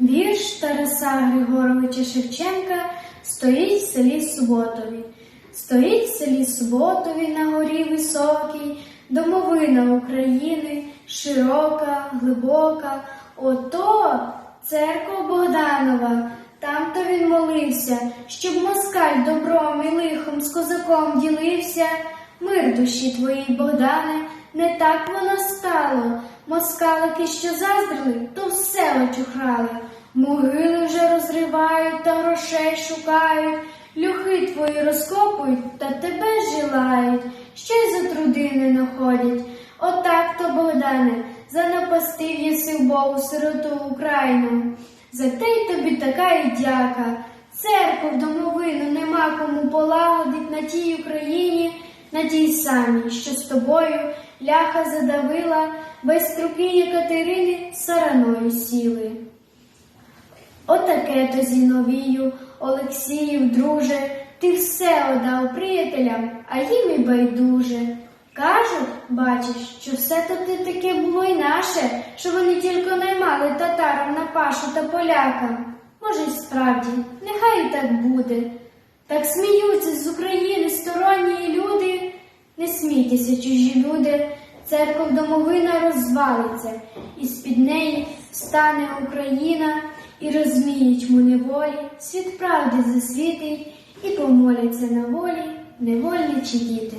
Вірш Тараса Григоровича Шевченка стоїть в селі Суботові. Стоїть в селі Суботові на горі високій, домовина України, широка, глибока. Ото церква Богданова. Там то він молився, щоб москаль добром і лихом з козаком ділився. Мир душі твоїй, Богдане, не так воно стало. Москалики, що заздрили, то все очухрали. Могили вже розривають та грошей шукають. Люхи твої розкопують та тебе жилають, ще й за труди не находять. Отак то, Богдане, занапастив єси в Богу сироту Україну. За те й тобі така і дяка. Церкву домовину нема кому полагодить на тій Україні, на тій самій, що з тобою ляха задавила, без труки Єкатерини сараною сіли. Отаке то Зіновію, Олексіїв, друже, ти все одав приятелям, а їм і байдуже. Кажуть, бачиш, що все то ти таке було й наше, що вони тільки наймали татарам на пашу та полякам. Може, й справді, нехай і так буде. Так сміються з України. Не чужі люди, церков домовина розвалиться, і з-під неї встане Україна, і розміють му неволі, світ правди засвітить, і помоляться на волі невольничі діти.